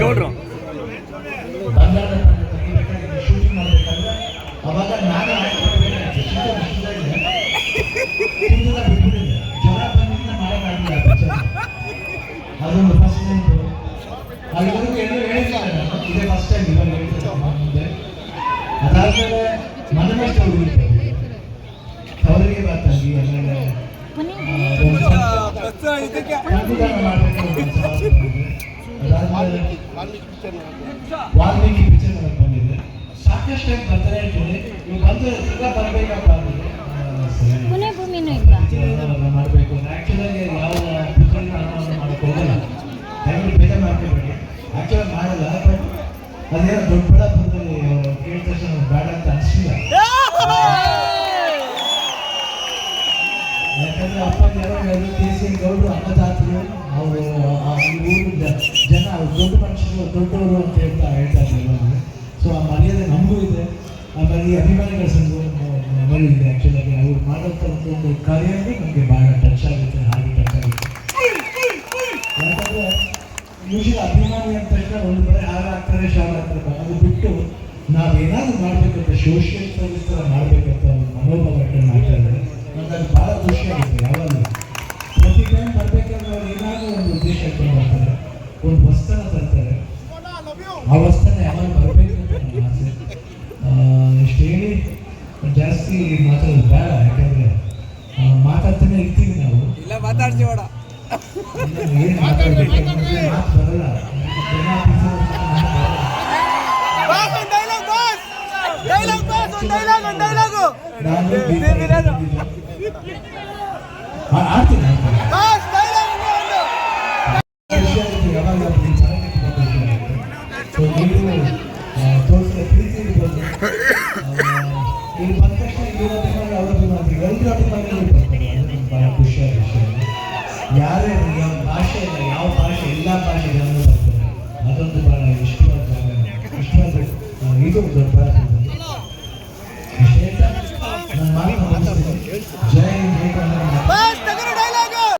ಗೌಡ್ರು ಶೂಟಿಂಗ್ ಮಾಡ್ಬೇಕಾದ್ರೆ ಅವಾಗ ನಾನು ಅದೊಂದು ಫಸ್ಟ್ ಟೈಮ್ ಅಲ್ಲಿವರೆಗೂ ಎಲ್ಲೂ ಹೇಳಿಲ್ಲ ನಾನು ಇದೇ ಫಸ್ಟ್ ಟೈಮ್ ಇವಾಗ ಹೇಳ್ತಾರೆ ಮುಂದೆ? ಅದಾದ್ಮೇಲೆ ಹುಡುಗಿತ್ತು ಅವರಿಗೆ ಆಮೇಲೆ. ಅದಾದ್ಮೇಲೆ ವಾಲ್ಮೀಕಿ ಪಿಕ್ಚರ್ ಬಂದಿದೆ ಸಾಕಷ್ಟು ಟೈಮ್ ಬರ್ತಾನೆ ಇರ್ತೀನಿ. ನೀವು ಬಂದು ಬರ್ಬೇಕಪ್ಪ. ಅದೇನೋ ದೊಡ್ಡ ಅವ್ರು ಕೇಳಿದ ತಕ್ಷಣ ಬೇಡ ಅಂತ ಅನಿಸಿಲ್ಲ. ಯಾಕಂದ್ರೆ ಅಪ್ಪ ಯಾರು ಕೆ ಸಿ ಗೌಡ್ರು ತಾತರು ಅವರು ಜನ ದೊಡ್ಡ ಮನುಷ್ಯರು ದೊಡ್ಡವರು ಅಂತ ಹೇಳ್ತಾ ಹೇಳ್ತಾ ಇದ್ದಾರೆ ಸೊ ಆ ಮರ್ಯಾದೆ ನಮಗೂ ಇದೆ. ಆಮೇಲೆ ಈ ಅಭಿಮಾನಿಗಳ ಸಂಘ ಮೇಲೆ ಇದೆ ಆ್ಯಕ್ಚುಲಾಗಿ ಅವ್ರು ಮಾಡೋಂಥ ಒಂದು ಕಾರ್ಯ ಕಾರ್ಯನೇ ನಮಗೆ ಭಾಳ ಟಚ್ ಆಗುತ್ತೆ ಹಾಗೆ ಟಚ್ ಆಗುತ್ತೆ ಯಾಕಂದ್ರೆ ಯೂಶಲಿ ಅಭಿಮಾನಿ ಅಂತ ತಕ್ಷಣ ಒಂದು ಕಡೆ ಹಾರ ಹಾಕ್ತಾರೆ ಆಗ್ತಾರೆ ಅದು ಬಿಟ್ಟು ನಾವೇನಾದ್ರು ಮಾಡ್ಬೇಕಂತ ಸೋಷಿಯಲ್ ಸರ್ವಿಸ್ ಥರ ಮಾಡ್ಬೇಕಂತ ಒಂದು ಮನೋಭಾವ ಇಟ್ಕೊಂಡು ಮಾಡ್ತಾ ಇದ್ದಾರೆ. ನನಗೆ ಅದು ಭಾಳ ಖುಷಿ ಆಗುತ್ತೆ ಯಾವಾಗಲೂ. ಪ್ರತಿ ಟೈಮ್ ಬರ್ಬೇಕಾದ್ರೆ ಅವ್ರು ಏನಾದರೂ ಒಂದು ಉದ್ದೇಶ ಇಟ್ಕೊಂಡು ಬರ್ತಾರೆ. ಒಂದು ವಸ್ತನ ತರ್ತಾರೆ. ಆ ವಸ್ತನ ಯಾವಾಗ ಬರಬೇಕು ಅಂತ ನನ್ನ ಆಸೆ. ಇಷ್ಟು ಹೇಳಿ ಜಾಸ್ತಿ ಮಾತಾಡೋದು ಬೇಡ ಯಾಕಂದ್ರೆ ಮಾತಾಡ್ತಾನೆ ಇರ್ತೀವಿ ನಾವು. ಇಲ್ಲ ಮಾತಾಡ್ತೀವಿ ಮಾತಾಡ್ಬೇಕು ನೀವು ಚೆನ್ನಾಗಿ ಮಾತಾಡ್ತೀರಿ. So ನೀವು ಆ, ತೋರಿಸಿದ ಪ್ರೀತಿ ಇರ್ಬೋದು. ಆ, ಇಲ್ಲಿ ಬಂದ ತಕ್ಷಣ ಇವ್ರ ಅಭಿಮಾನಿ ಅವ್ರ ಅಭಿಮಾನಿ ಎಲ್ಲರ ನಂಗೆ ಬಹಳ ಖುಷಿಯಾದ ವಿಷಯ ಯಾರೇ ಯಾವ ಭಾಷೆ ಇಲ್ಲ ಯಾವ ಭಾಷೆ ಎಲ್ಲ ಭಾಷೆ ಜನರು ಬರ್ತಾರೆ ಅದೊಂದು ಬಹಳ ಇಷ್ಟವಾದ ಜಾಗ. ಇಷ್ಟವಾದ ಇದು ದೊಡ್ಡ જય જય